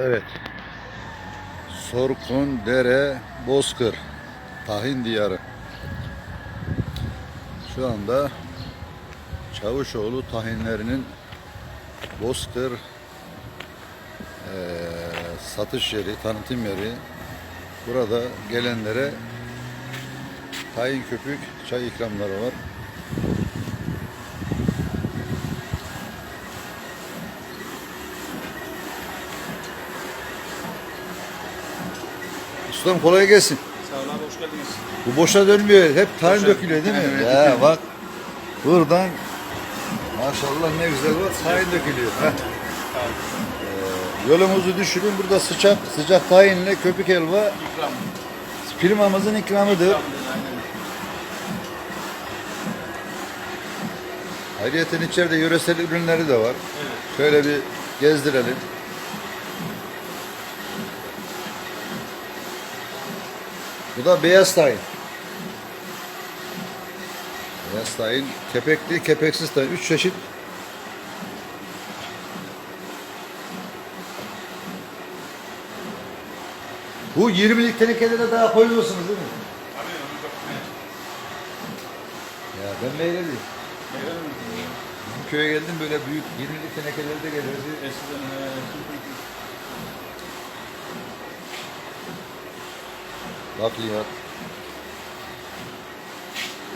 Evet. Sorkun, Dere, Bozkır. Tahin diyarı. Şu anda Çavuşoğlu tahinlerinin Bozkır eee, satış yeri, tanıtım yeri. Burada gelenlere tahin köpük, çay ikramları var. Ustam kolay gelsin. Sağ olun hoş geldiniz. Bu boşa dönmüyor. Hep tahin Boşa- dökülüyor değil mi? Evet. Ya bak. Buradan maşallah ne güzel var. Tahin dökülüyor. Ee, yolumuzu düşünün. Burada sıcak sıcak tahinle köpük helva İkram. firmamızın ikramıdır. İkram aynen. Ayrıyeten içeride yöresel ürünleri de var. Evet. Şöyle bir gezdirelim. Bu da beyaz tahin. Beyaz tahin, kepekli, kepeksiz tahin. Üç çeşit. Bu 20'lik tenekelere daha koyuyorsunuz değil mi? Onu bakmaya. Ya ben meyveliyim. Meyve mi? Bizim köye geldim böyle büyük 20'lik tenekeleri de gelirdi. Eskiden he. Bakliyat.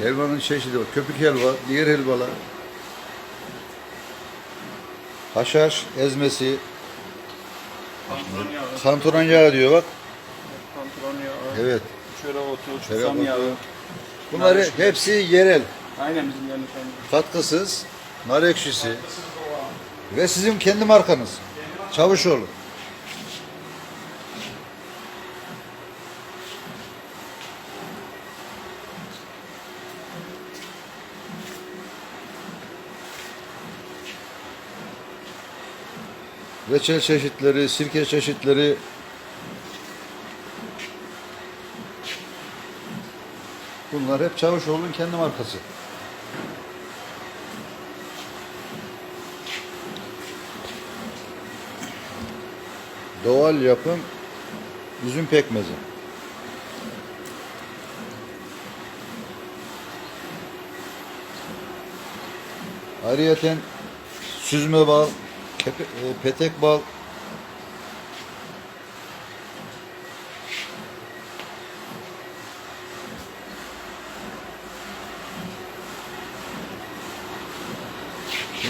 Helvanın çeşidi var. Köpük helva, diğer helvalar. Haşhaş ezmesi, Pantolon yağı. diyor bak. Pantolon yağı. Evet. Çörek otu, Çörek çusam yağı. Bunları Nar hepsi yerel. Aynen bizim aynen. Katkısız, nar ekşisi ve sizin kendi markanız. Çavuşoğlu. Reçel çeşitleri, sirke çeşitleri, bunlar hep Çavuşoğlu'nun kendi markası. Doğal yapım üzüm pekmezi. Ayrıyeten süzme bal, kepe- e, petek bal,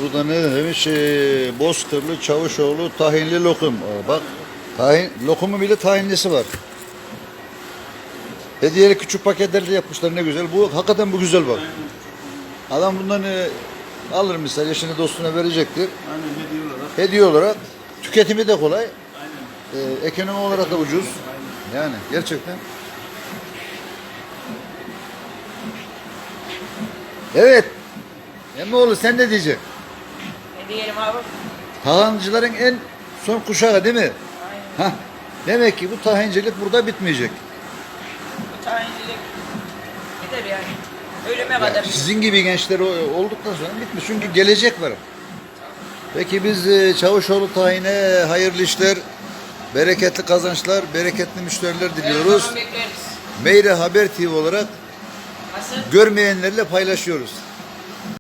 Burada ne demiş? Ee, Bozkırlı Çavuşoğlu tahinli lokum. Bak tahin, lokumu bile tahinlisi var. Hediyeli küçük paketlerde yapmışlar ne güzel. Bu hakikaten bu güzel bak. Adam bundan e, alır misal eşine dostuna verecektir. Aynen hediye olarak. Hediye olarak tüketimi de kolay. Aynen. e, ekonomi olarak da ucuz. Aynen. Yani gerçekten. Evet. Emmoğlu sen ne diyeceksin? Ne diyelim abi? Tahancıların en son kuşağı değil mi? Aynen. Hah. Demek ki bu tahincilik burada bitmeyecek. Bu tayincilik gider yani. Ölüme kadar. sizin gibi gençler olduktan sonra bitmiş. Çünkü gelecek var. Peki biz e, Çavuşoğlu tahine hayırlı işler, bereketli kazançlar, bereketli müşteriler diliyoruz. Meyre Haber TV olarak Nasıl? görmeyenlerle paylaşıyoruz.